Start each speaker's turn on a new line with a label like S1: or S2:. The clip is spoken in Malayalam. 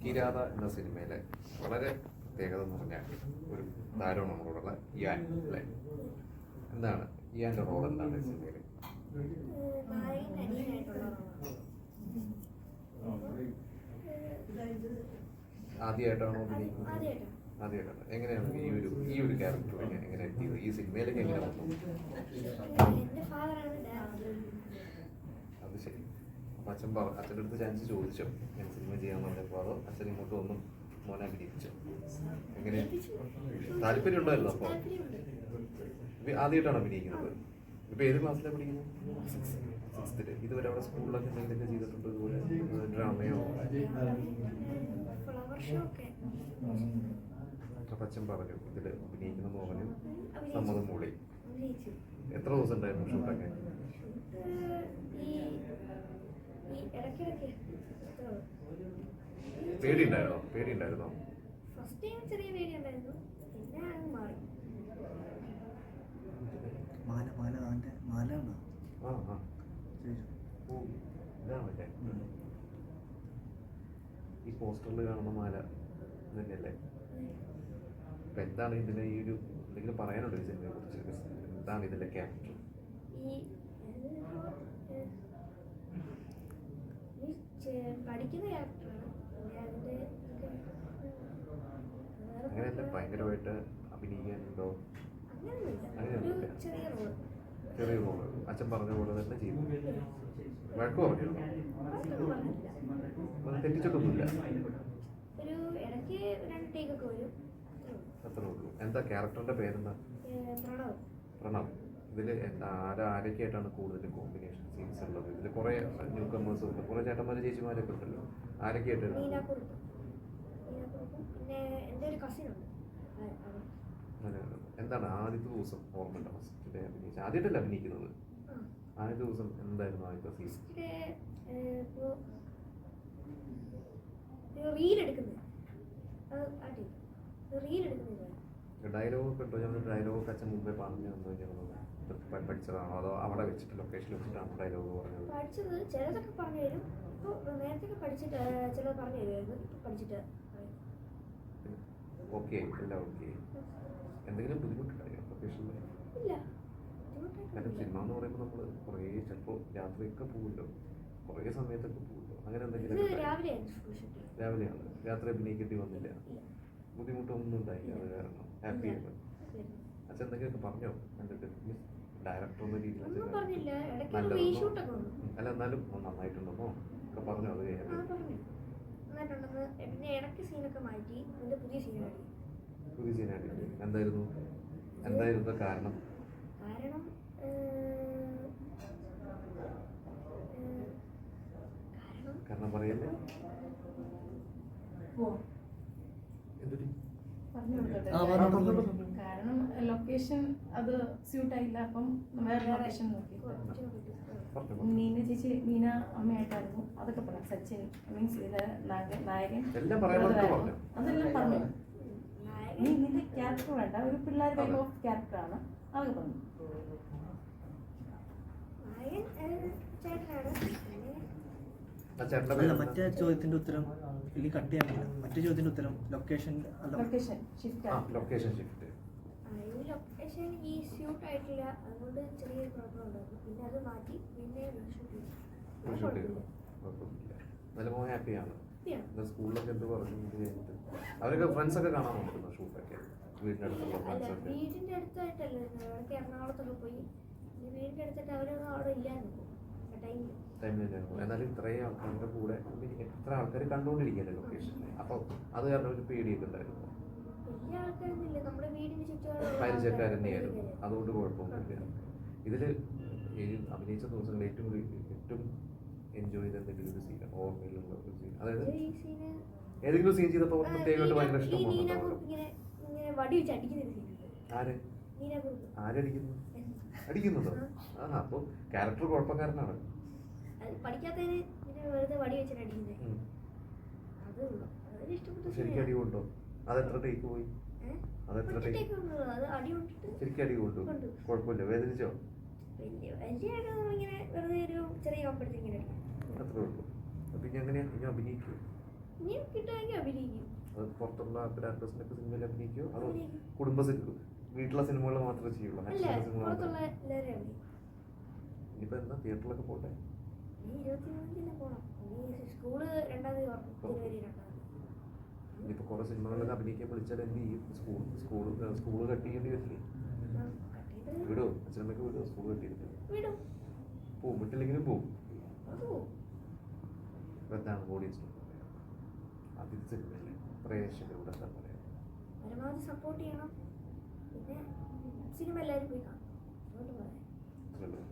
S1: കിരാത എന്ന സിനിമയിലെ വളരെ പ്രത്യേകത എന്ന് പറഞ്ഞാൽ ഒരു താരമാണ് നമ്മളോടുള്ള ഇയാൻ അല്ലേ എന്താണ് ഇയാന്റെ റോൾ എന്താണ് ഈ സിനിമയിൽ. ആദ്യമായിട്ടാണോ
S2: ആദ്യമായിട്ടാണ്.
S1: എങ്ങനെയാണ് ഈ ഒരു ഈ ഒരു ക്യാരക്ടർ എങ്ങനെ എത്തിയത് ഈ സിനിമയിലേക്ക് എങ്ങനെ വന്നു? അത് ശരി. അപ്പൊ അച്ഛൻ പറഞ്ഞു അച്ഛന്റെ അടുത്ത് ചാൻസ് ചോദിച്ചു. ഞാൻ സിനിമ ചെയ്യാൻ പറഞ്ഞപ്പോൾ അതോ അച്ഛൻ ഇങ്ങോട്ട് വന്നു? മോനെ അഭിനയിപ്പിച്ചു എങ്ങനെ? താല്പര്യം ഉണ്ടായിരുന്നു അപ്പോൾ ആദ്യമായിട്ടാണ് അഭിനയിക്കുന്നത്? ഇപ്പം ഏത് ക്ലാസ്സിലാണ് പഠിക്കുന്നത്? സിക്സ്ത്തിൽ ഇതുവരെ അവിടെ സ്കൂളിലൊക്കെ എന്തെങ്കിലും ചെയ്തിട്ടുണ്ട് ഇതുപോലെ? ഡ്രാമയോ? അപ്പം അച്ഛൻ പറഞ്ഞു ഇതിൽ അഭിനയിക്കുന്ന പറഞ്ഞു സമ്മതം മൂളി. എത്ര ദിവസം ഉണ്ടായിരുന്നു ഷൂട്ടൊക്കെ? പേടിയുണ്ടായിരുന്നോ? പേടിയുണ്ടായിരുന്നോ?
S2: ഫസ്റ്റ് ടൈം ചെറിയ പേടി ഉണ്ടായിരുന്നു പിന്നെ അങ്ങ് മാറി.
S3: മാല മാല
S1: അവന്റെ ഇതാണല്ലേ ഈ പോസ്റ്ററിൽ കാണുന്ന മാല തന്നെയല്ലേ അപ്പൊ എന്താണ് ഇതിലെ ഈ ഒരു എന്തെങ്കിലും പറയാനുണ്ടോ ഈ സിനിമയെ കുറിച്ച്? എന്താണ് ഇതിലെ ക്യാരക്ടർ?
S2: ഈ പഠിക്കുന്ന ക്യാരക്ടറാണ്
S1: അങ്ങനെയല്ല ഭയങ്കരമായിട്ട്.
S2: ഒരു ചെറിയ
S1: റോൾ റോൾ അച്ഛൻ പറഞ്ഞ പോലെ തന്നെ ചെയ്തു. വഴക്കു പറഞ്ഞു അത് തെറ്റിച്ചിട്ടൊന്നുമില്ല. അത്രേ ഉള്ളൂ. എന്താ ക്യാരക്ടറിന്റെ പേരെന്താ?
S2: പ്രണവ്.
S1: പ്രണവ്. ഇതിൽ ആരാ ആരൊക്കെയായിട്ടാണ് കൂടുതൽ കോമ്പിനേഷൻ സീൻസ് ഉള്ളത്? ഇതിൽ കുറേ ന്യൂ കമേഴ്സ് ഉണ്ട്. കുറേ ചേട്ടന്മാരും ചേച്ചിമാരൊക്കെ ഉണ്ടല്ലോ. ആരൊക്കെയായിട്ട്
S2: മീനാക്കുറുപ്പ്. മീനാക്കുറുപ്പും പിന്നെ എന്റെ ഒരു കസിനുണ്ട്
S1: എന്താണ് ആദ്യത്തെ ദിവസം ഓർമ്മ ഉണ്ടോ ഫസ്റ്റ് ഡേ അഭിനയിച്ച? ആദ്യമായിട്ടല്ല അഭിനയിക്കുന്നത്? ആദ്യത്തെ ദിവസം എന്തായിരുന്നു ആദ്യത്തെ സീൻ
S2: ഡയലോഗ് റീൽ എടുക്കുന്നത്. എടുക്കുന്നത്.
S1: ഡയലോഗ് ഒക്കെ ഉണ്ടോ? ഞാൻ ഡയലോഗ് അച്ഛൻ മുമ്പേ പറഞ്ഞു തന്നു. പഠിച്ചതാണോ? അതോ അവിടെ വെച്ചിട്ട് ലൊക്കേഷനിൽ വെച്ചിട്ടാണോ ഡയലോഗ് പറഞ്ഞത്?
S2: പഠിച്ചത് ചിലതൊക്കെ പറഞ്ഞു തരും. ഇപ്പോൾ നേരത്തെ പഠിച്ചിട്ട് ചില ചിലത് പറഞ്ഞു തരുമായിരുന്നു. ഇപ്പോൾ പഠിച്ചിട്ട്.
S1: ഓക്കെ എല്ലാം ഓക്കെ എന്തെങ്കിലും ബുദ്ധിമുട്ടുണ്ടായോ ലൊക്കേഷനിൽ
S2: ഇല്ല.
S1: കാരണം സിനിമ എന്ന് പറയുമ്പോൾ നമ്മൾ കുറേ ചിലപ്പോൾ രാത്രിയൊക്കെ പോകുമല്ലോ കുറേ സമയത്തൊക്കെ പോകുമല്ലോ അങ്ങനെ എന്തെങ്കിലും രാവിലെയാണ്. രാത്രി അഭിനയിക്കേണ്ടി വന്നില്ല. ബുദ്ധിമുട്ടൊന്നും ഉണ്ടായില്ല. അത് കാരണം. ഹാപ്പി ആയിരുന്നു. അച്ഛൻ എന്തെങ്കിലുമൊക്കെ പറഞ്ഞോ? എന്നിട്ട് ഡയറക്ടർ എന്ന രീതിയിൽ
S2: ഒന്നും പറഞ്ഞില്ല. ഇടയ്ക്ക്
S1: നല്ലതെന്നോ?
S2: റീഷൂട്ടൊക്കെ വന്നു.
S1: അല്ല എന്നാലും നന്നായിട്ടുണ്ടെന്നോ ഒക്കെ പറഞ്ഞു അത്
S2: പുതിയ സീൻ ആടി
S1: പുതിയ സീനായിട്ട് എന്തായിരുന്നു? എന്തായിരുന്നു കാരണം?
S2: കാരണം കാരണം
S1: പറയല്ലേ? എന്തൊരു
S4: കാരണം ലൊക്കേഷൻ അത് സ്യൂട്ട് ആയില്ല. അപ്പം വേറെ ലൊക്കേഷൻ നോക്കി. മീന ചേച്ചി മീന അമ്മയായിട്ടായിരുന്നു. അതൊക്കെ പറയാം സച്ചിൻ മീൻസ് ഇത് നായകൻ. അതെല്ലാം പറഞ്ഞു.
S2: നായകൻ
S4: നീ നിന്റെ ക്യാരക്ടർ വേണ്ട. ഒരു പിള്ളേർ ടൈപ്പ് ഓഫ് ക്യാരക്ടറാണ് അതൊക്കെ പറഞ്ഞു.
S3: മറ്റേ ചോദ്യത്തിന്റെ ഉത്തരം ഇല്ലെങ്കിൽ കട്ട് ചെയ്യാൻ പറ്റില്ല മറ്റേ ചോദ്യത്തിന്റെ ഉത്തരം ലൊക്കേഷൻ
S4: ലൊക്കേഷൻ ഷിഫ്റ്റ്
S1: ആ
S4: ആണ്.
S1: ലൊക്കേഷൻ ഷിഫ്റ്റ്
S2: ലൊക്കേഷൻ ഈ സ്യൂട്ട് ആയിട്ടില്ല. അതുകൊണ്ട് ചെറിയൊരു പ്രോബ്ലം ഉണ്ടായിരുന്നു പിന്നെ അത് മാറ്റി പിന്നെ
S1: നല്ല മോൻ ഹാപ്പിയാണ്. സ്കൂളിലൊക്കെ എന്ത് പറഞ്ഞു അവരൊക്കെ ഫ്രണ്ട്സൊക്കെ കാണാൻ വന്നിരുന്നു ഷൂട്ടൊക്കെ വീടിന്റെ അടുത്തുള്ള ഫ്രണ്ട്സ്
S2: വീടിന്റെ അടുത്തായിട്ടല്ല. അവർക്ക് എറണാകുളത്തൊക്കെ പോയി. വീടിന്റെ അടുത്തിട്ട് അവരൊന്നും അവിടെ ഇല്ലായിരുന്നു.
S1: തന്നെയായിരുന്നു എന്നാലും ഇത്രയും ആൾക്കാരുടെ കൂടെ എത്ര ആൾക്കാർ കണ്ടുകൊണ്ടിരിക്കുകയല്ലേ ലൊക്കേഷനിൽ അപ്പോൾ അത് കാരണം ഒരു പേടിയൊക്കെ ഉണ്ടായിരുന്നു. തന്നെയായിരുന്നു അതുകൊണ്ട് കുഴപ്പമൊന്നുമില്ല. ഇതിൽ അഭിനയിച്ച ദിവസങ്ങളിൽ ഏറ്റവും ഏറ്റവും എൻജോയ് ചെയ്ത എന്തെങ്കിലും ഒരു സീൻ ഓർമ്മയിലുള്ള ഒരു സീൻ അതായത് ഏതെങ്കിലും സീൻ ചെയ്തപ്പോൾ പ്രത്യേകമായിട്ട് ഭയങ്കര
S2: നീന-
S1: ഇഷ്ടം
S2: ഈ നീന
S1: തോന്നുന്നുണ്ടോ
S2: കുറുപ്പ് ഇങ്ങനെ ഇങ്ങനെ വടി വെച്ച് അടിക്കുന്ന ഒരു സീൻ
S1: ആര്? ആരടിക്കുന്നു അടിക്കുന്നുണ്ടോ ആ. അപ്പോൾ ക്യാരക്ടർ കുഴപ്പക്കാരനാണ്. ശരിക്കും അടി കൊണ്ടോ അതെത്ര ടേക്ക് പോയി? അതെത്ര ടേക്ക്
S2: അടി കൊണ്ടിട്ട്
S1: ശരിക്കും അടി കൊണ്ടു. കുഴപ്പമില്ല. വേദനിച്ചോ? അത്രേ ഉള്ളൂ. എങ്ങനെയാ? ഇനി അഭിനയിക്കൂ? അത് പുറത്തുള്ള സിനിമയിൽ അതോ കുടുംബ വീട്ടിലെ സിനിമകൾ മാത്രമേ ചെയ്യുള്ളൂ? ഇനിയിപ്പോ എന്താ? തിയേറ്ററിലൊക്കെ പോട്ടെ?
S2: സ്കൂൾ രണ്ടാം തീയതി. തുറക്കും
S1: കുറേ സിനിമകളിലൊക്കെ അഭിനയിക്കാൻ വിളിച്ചാൽ എന്ത് ചെയ്യും? സ്കൂൾ സ്കൂൾ സ്കൂൾ കട്ട് ചെയ്യേണ്ടി വരില്ലേ? വിടുവോ അച്ഛനമ്മയ്ക്ക് വിടുവോ സ്കൂൾ കട്ട് ചെയ്തിട്ട് പോവും. വിട്ടില്ലെങ്കിലും പോവും. എന്താണ് ഓഡിയൻസ് അതിഥി സിനിമയല്ലേ പ്രേക്ഷകരോട് എന്താ പറയുക
S2: പരമാവധി സപ്പോർട്ട് ചെയ്യണം. പിന്നെ സിനിമ എല്ലാവരും പോയി കാണും അതുകൊണ്ട് പറയാം.